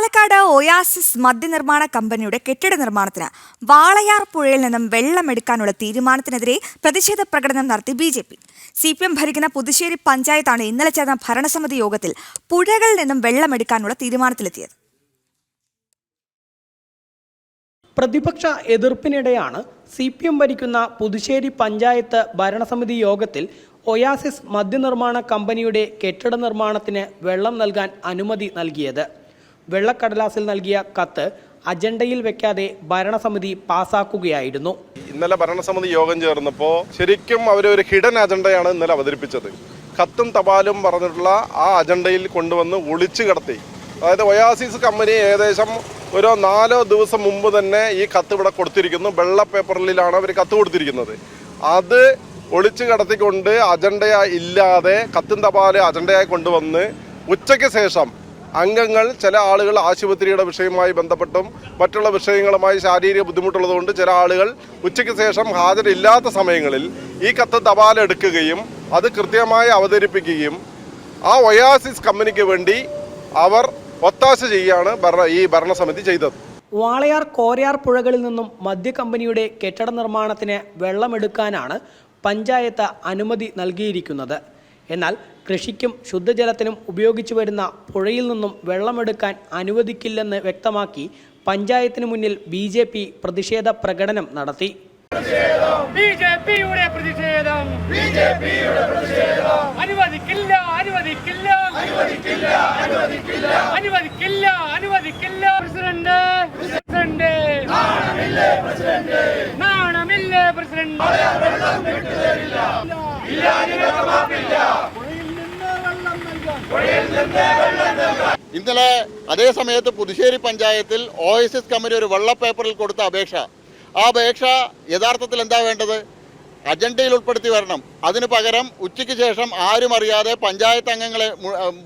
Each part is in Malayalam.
പാലക്കാട് ഒയാസിസ് മദ്യനിർമ്മാണ കമ്പനിയുടെ കെട്ടിട നിർമ്മാണത്തിന് വാളയാർ പുഴയിൽ നിന്നും വെള്ളമെടുക്കാനുള്ള തീരുമാനത്തിനെതിരെ പ്രതിഷേധ പ്രകടനം നടത്തി B J P. C P M ഭരിക്കുന്ന പുതുശ്ശേരി പഞ്ചായത്താണ് ഇന്നലെ ചേർന്ന ഭരണസമിതി യോഗത്തിൽ പുഴകളിൽ നിന്നും വെള്ളമെടുക്കാനുള്ള തീരുമാനത്തിലെത്തിയത്. പ്രതിപക്ഷ എതിർപ്പിനിടെയാണ് സി പി എം ഭരിക്കുന്ന പുതുശ്ശേരി പഞ്ചായത്ത് ഭരണസമിതി യോഗത്തിൽ ഒയാസിസ് മദ്യനിർമ്മാണ കമ്പനിയുടെ കെട്ടിട നിർമ്മാണത്തിന് വെള്ളം നൽകാൻ അനുമതി നൽകിയത്. വെള്ളക്കടലാസിൽ നൽകിയ കത്ത് അജണ്ടയിൽ വെക്കാതെ ഭരണസമിതി പാസാക്കുകയായിരുന്നു. ഇന്നലെ ഭരണസമിതി യോഗം ചേർന്നപ്പോൾ ശരിക്കും അവർ ഒരു ഹിഡൻ അജണ്ടയാണ് ഇന്നലെ അവതരിപ്പിച്ചത്. കത്തും തപാലും പറഞ്ഞിട്ടുള്ള ആ അജണ്ടയിൽ കൊണ്ടുവന്ന് ഒളിച്ചു കടത്തി. അതായത് ഒയാസിസ് കമ്പനി ഏകദേശം ഒരു നാലോ ദിവസം മുമ്പ് തന്നെ ഈ കത്ത് ഇവിടെ കൊടുത്തിരിക്കുന്നു. വെള്ള പേപ്പറിലാണ് അവർ കത്ത് കൊടുത്തിരിക്കുന്നത്. അത് ഒളിച്ചു കടത്തിക്കൊണ്ട് അജണ്ടയായി ഇല്ലാതെ കത്തും തപാൽ അജണ്ടയായി കൊണ്ടുവന്ന് ഉച്ചയ്ക്ക് ശേഷം അംഗങ്ങൾ ചില ആളുകൾ ആശുപത്രിയുടെ വിഷയവുമായി ബന്ധപ്പെട്ടും മറ്റുള്ള വിഷയങ്ങളുമായി ശാരീരിക ബുദ്ധിമുട്ടുള്ളതുകൊണ്ട് ചില ആളുകൾ ഉച്ചയ്ക്ക് ശേഷം ഹാജരില്ലാത്ത സമയങ്ങളിൽ ഈ കത്ത് തപാലെടുക്കുകയും അത് കൃത്യമായി അവതരിപ്പിക്കുകയും ആ ഒയാസിസ് കമ്പനിക്ക് വേണ്ടി അവർ ഒത്താശ ചെയ്യുകയാണ് ഭരണ ഈ ഭരണസമിതി ചെയ്തത്. വാളയാർ കോരയാർ പുഴകളിൽ നിന്നും മദ്യ കമ്പനിയുടെ കെട്ടിട നിർമ്മാണത്തിന് വെള്ളമെടുക്കാനാണ് പഞ്ചായത്ത് അനുമതി നൽകിയിരിക്കുന്നത്. എന്നാൽ കൃഷിക്കും ശുദ്ധജലത്തിനും ഉപയോഗിച്ചു വരുന്ന പുഴയിൽ നിന്നും വെള്ളമെടുക്കാൻ അനുവദിക്കില്ലെന്ന് വ്യക്തമാക്കി പഞ്ചായത്തിന് മുന്നിൽ ബി ജെ പി പ്രതിഷേധ പ്രകടനം നടത്തി. ബിജെപിയുടെ പ്രതിഷേധം. ബിജെപിയുടെ പ്രതിഷേധം. അനുവദിക്കില്ല അനുവദിക്കില്ല. അനുവദിക്കില്ല അനുവദിക്കില്ല. അനുവദിക്കില്ല അനുവദിക്കില്ല. President president. നാണമില്ലേ പ്രസിഡന്റ്? ഇന്നലെ അതേ സമയത്ത് പുതുശ്ശേരി പഞ്ചായത്തിൽ ഒ എസ് എസ് കമ്പനി ഒരു വെള്ള പേപ്പറിൽ കൊടുത്ത അപേക്ഷ. ആ അപേക്ഷ യഥാർത്ഥത്തിൽ എന്താ വേണ്ടത്? അജണ്ടയിൽ ഉൾപ്പെടുത്തി വരണം. അതിനു പകരം ഉച്ചയ്ക്ക് ശേഷം ആരും അറിയാതെ പഞ്ചായത്ത് അംഗങ്ങളെ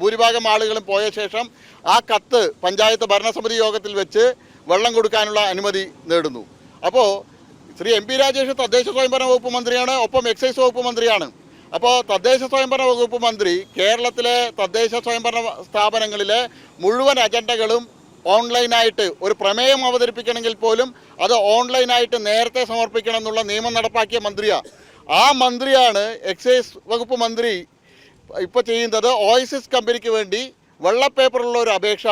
ഭൂരിഭാഗം ആളുകളും പോയ ശേഷം ആ കത്ത് പഞ്ചായത്ത് ഭരണസമിതി യോഗത്തിൽ വെച്ച് വെള്ളം കൊടുക്കാനുള്ള അനുമതി നേടുന്നു. അപ്പോൾ ശ്രീ എം പി രാജേഷ് തദ്ദേശ സ്വയംഭരണ വകുപ്പ് മന്ത്രിയാണ് ഒപ്പം എക്സൈസ് വകുപ്പ് മന്ത്രിയാണ്. അപ്പോൾ തദ്ദേശ സ്വയംഭരണ വകുപ്പ് മന്ത്രി കേരളത്തിലെ തദ്ദേശ സ്വയംഭരണ സ്ഥാപനങ്ങളിലെ മുഴുവൻ അജണ്ടകളും ഓൺലൈനായിട്ട് ഒരു പ്രമേയം അവതരിപ്പിക്കണമെങ്കിൽ പോലും അത് ഓൺലൈനായിട്ട് നേരത്തെ സമർപ്പിക്കണം എന്നുള്ള നിയമം നടപ്പാക്കിയ മന്ത്രിയാണ് ആ മന്ത്രിയാണ് എക്സൈസ് വകുപ്പ് മന്ത്രി ഇപ്പോൾ ചെയ്യുന്നത് ഓയിസിസ് കമ്പനിക്ക് വേണ്ടി വെള്ള പേപ്പറുള്ള ഒരു അപേക്ഷ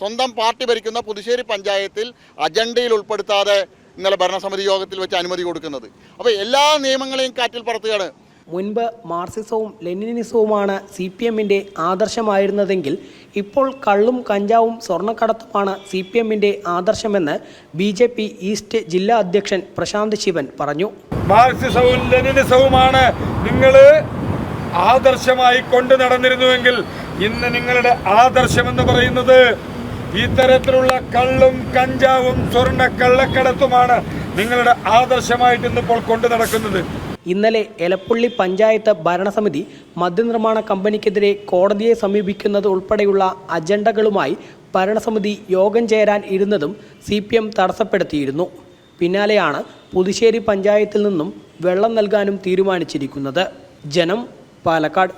സ്വന്തം പാർട്ടി ഭരിക്കുന്ന പുതുശ്ശേരി പഞ്ചായത്തിൽ അജണ്ടയിൽ ഉൾപ്പെടുത്താതെ ഇന്നലെ ഭരണസമിതി യോഗത്തിൽ വെച്ച് അനുമതി കൊടുക്കുന്നത്. അപ്പോൾ എല്ലാ നിയമങ്ങളെയും കാറ്റിൽ പറത്തുകയാണ്. മുൻപ് മാർസിസവും ലെനിനിസവുമാണ് സി പി എമ്മിന്റെ ആദർശമായിരുന്നതെങ്കിൽ ഇപ്പോൾ കള്ളും കഞ്ചാവും സ്വർണക്കടത്തുമാണ് സി പി എമ്മിന്റെ ആദർശമെന്ന് ബി ജെ പി ഈസ്റ്റ് ജില്ലാ അധ്യക്ഷൻ പ്രശാന്ത് ശിവൻ പറഞ്ഞു. മാർസിസവും ലെനിനിസവുമാണ് നിങ്ങൾ ആദർശമായി കൊണ്ടു നടന്നിരുന്നുവെങ്കിൽ ഇന്ന് നിങ്ങളുടെ ആദർശം എന്ന് പറയുന്നത് ഇത്തരത്തിലുള്ള കള്ളും കഞ്ചാവും സ്വർണ കള്ളക്കടത്തുമാണ് നിങ്ങളുടെ ആദർശമായിട്ട് ഇന്നിപ്പോൾ കൊണ്ടു നടക്കുന്നത്. ഇന്നലെ എലപ്പുള്ളി പഞ്ചായത്ത് ഭരണസമിതി മദ്യനിർമ്മാണ കമ്പനിക്കെതിരെ കോടതിയെ സമീപിക്കുന്നത് ഉൾപ്പെടെയുള്ള അജണ്ടകളുമായി ഭരണസമിതി യോഗം ചേരാൻ ഇരുന്നതും സി പി എം തടസ്സപ്പെടുത്തിയിരുന്നു. പിന്നാലെയാണ് പുതുശ്ശേരി പഞ്ചായത്തിൽ നിന്നും വെള്ളം നൽകാനും തീരുമാനിച്ചിരിക്കുന്നത്. ജനം പാലക്കാട്.